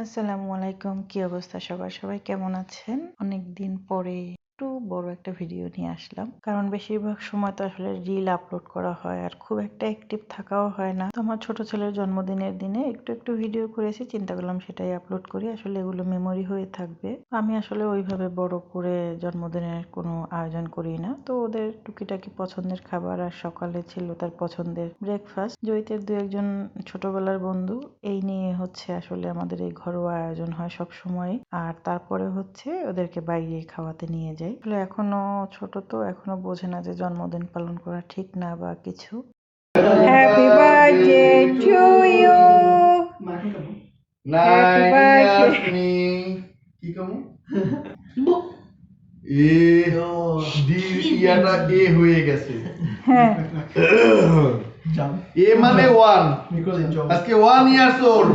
আসসালামু আলাইকুম কি অবস্থা সবাই সবাই কেমন আছেন? অনেক দিন পরে একটু বড় একটা ভিডিও নিয়ে আসলাম। কারণ বেশিরভাগ সময় তো আসলে রিল আপলোড করা হয় আর খুব একটা অ্যাক্টিভ থাকাও হয় না। তো আমার ছোট ছেলের জন্মদিনের দিনে একটু একটু ভিডিও করেছি, চিন্তা করলাম সেটাই আপলোড করি। আসলে এগুলো মেমোরি হয়ে থাকবে। আমি আসলে ওইভাবে বড় করে জন্মদিনের কোনো আয়োজন করি না। তো ওদের টুকিটাকি পছন্দের খাবার আর সকালে ছিল তার পছন্দের ব্রেকফাস্ট জয়িতের দু একজন ছোটবেলার বন্ধু, এই নিয়ে হচ্ছে আসলে আমাদের এই ঘরোয়া আয়োজন হয় সব সময় আর তারপরে হচ্ছে ওদেরকে বাইরে খাওয়াতে নিয়ে যাই। আসলে এখনও ছোট তো এখনও বোঝে না যে জন্মদিন পালন করা ঠিক না বা কিছু। Happy birthday to you Happy birthday. নাইনি কি কমু? এ ডি ইয়াটা এ হয়ে গেছে হ্যাঁ এ মানে ওয়ান আজকে ওয়ান ইয়ার্স ওল্ড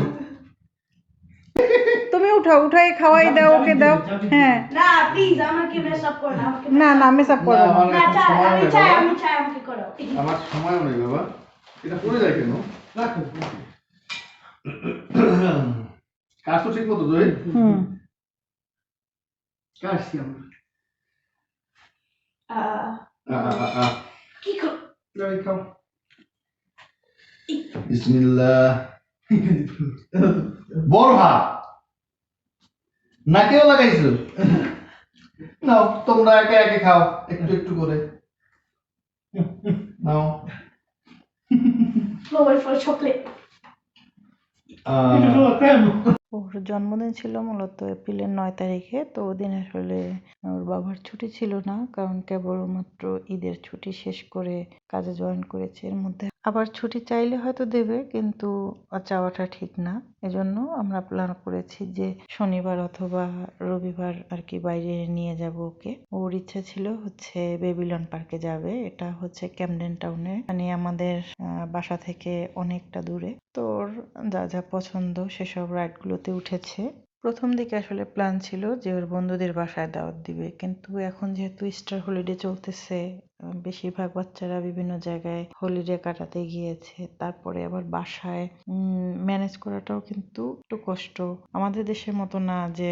তুমি উঠাও উঠাই খাওয়াই দাও ওকে দাও। হ্যাঁ। না প্লিজ আমাকে মেস আপ করো না আমাকে না না মেসআপ করো না না। চাই আমি চাই আমি চাই আমাকে করো। আমার সময় নেই বাবা। এটা পড়ে যায় কেন? কাজ তো ঠিক মতো জয়। হুম। আহ, কি করো বিসমিল্লাহ। বরহা নাকেও লাগাইছো নাও তোমরা একা একা খাও একটু একটু করে। নাও। ফ্লোর ফর চকলেট ওর জন্মদিন ছিল মূলত এপ্রিলের নয় তারিখে তো ওদিন আসলে ওর বাবার ছুটি ছিল না কারণ কেবলমাত্র ঈদের ছুটি শেষ করে কাজে জয়েন করেছে, এর মধ্যে। আবার ছুটি চাইলে হয়তো দেবে, কিন্তু চাওয়াটা ঠিক না। এজন্য আমরা প্ল্যান করেছি যে শনিবার অথবা রবিবার আর কি বাইরে নিয়ে যাব ওকে। ওর ইচ্ছা ছিল হচ্ছে বেবিলন পার্কে যাবে। এটা হচ্ছে ক্যামডেন টাউনে। মানে আমাদের বাসা থেকে অনেকটা দূরে। তোর যা যা পছন্দ সেসব রাইডগুলোতে উঠেছে। প্রথম দিকে আসলে প্ল্যান ছিল যে ওর বন্ধুদের বাসায় দাওয়াত দিবে। কিন্তু এখন যেহেতু স্টার হলিডে চলতেছে বেশিরভাগ বাচ্চারা বিভিন্ন জায়গায় হলিডে কাটাতে গিয়েছে। তারপরে আবার বাসায় ম্যানেজ করাটাও কিন্তু একটু কষ্ট। আমাদের দেশের মতো না যে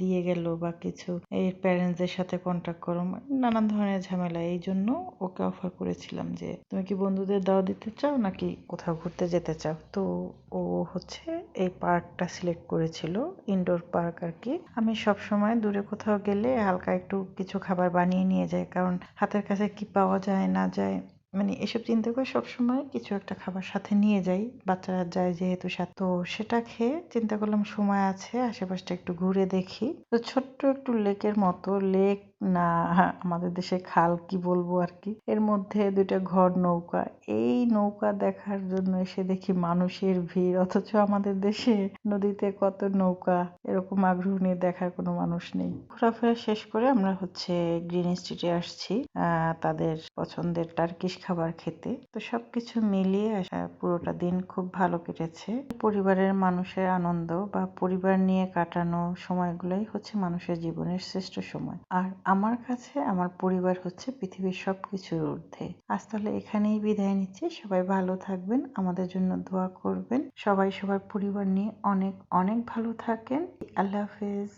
দিয়ে গেল বা কিছু, এই প্যারেন্টসদের সাথে কন্ট্যাক্ট করো মানে নানান ধরনের ঝামেলা। এই জন্য ওকে অফার করেছিলাম যে, তুমি কি বন্ধুদের দাওয়াত দিতে চাও নাকি কোথাও ঘুরতে যেতে চাও? তো ও হচ্ছে এই পার্কটা সিলেক্ট করেছিল ইনডোর পার্ক আর কি আমি সবসময় দূরে কোথাও গেলে হালকা একটু কিছু খাবার বানিয়ে নিয়ে যাই, কারণ হাতের কাছে কি পাওয়া যায়, না যায় মানে এসব চিন্তা করে সবসময় কিছু একটা খাবার সাথে নিয়ে যাই। বাচ্চারা যায় যেহেতু সাথে। তো সেটা খেয়ে চিন্তা করলাম সময় আছে, আশেপাশটা একটু ঘুরে দেখি। তো ছোট্ট একটু লেকের মতো, লেক না, আমাদের দেশে খাল কি বলব আর কি? এর মধ্যে দুইটা ঘর নৌকা। এই নৌকা দেখার জন্য এসে দেখি মানুষের ভিড়, অথচ আমাদের দেশে নদীতে কত নৌকা? এরকম আগ্রহ নিয়ে দেখার কোনো মানুষ নেই। ঘোরাফেরা শেষ করে আমরা হচ্ছে গ্রিন স্ট্রিটে আসছি তাদের পছন্দের টার্কিশ খাবার খেতে। তো সবকিছু মিলিয়ে পুরোটা দিন খুব ভালো কেটেছে। পরিবারের মানুষের আনন্দ বা পরিবার নিয়ে কাটানো সময়গুলোই হচ্ছে মানুষের জীবনের শ্রেষ্ঠ সময়। আর আমার কাছে, আমার পরিবার হচ্ছে পৃথিবীর সব কিছুর ঊর্ধ্বে। আজ তাহলে এখানেই বিদায় নিচ্ছি। সবাই ভালো থাকবেন, আমাদের জন্য দোয়া করবেন। সবাই, সবার পরিবার নিয়ে অনেক অনেক ভালো থাকেন। আল্লাহ হাফেজ।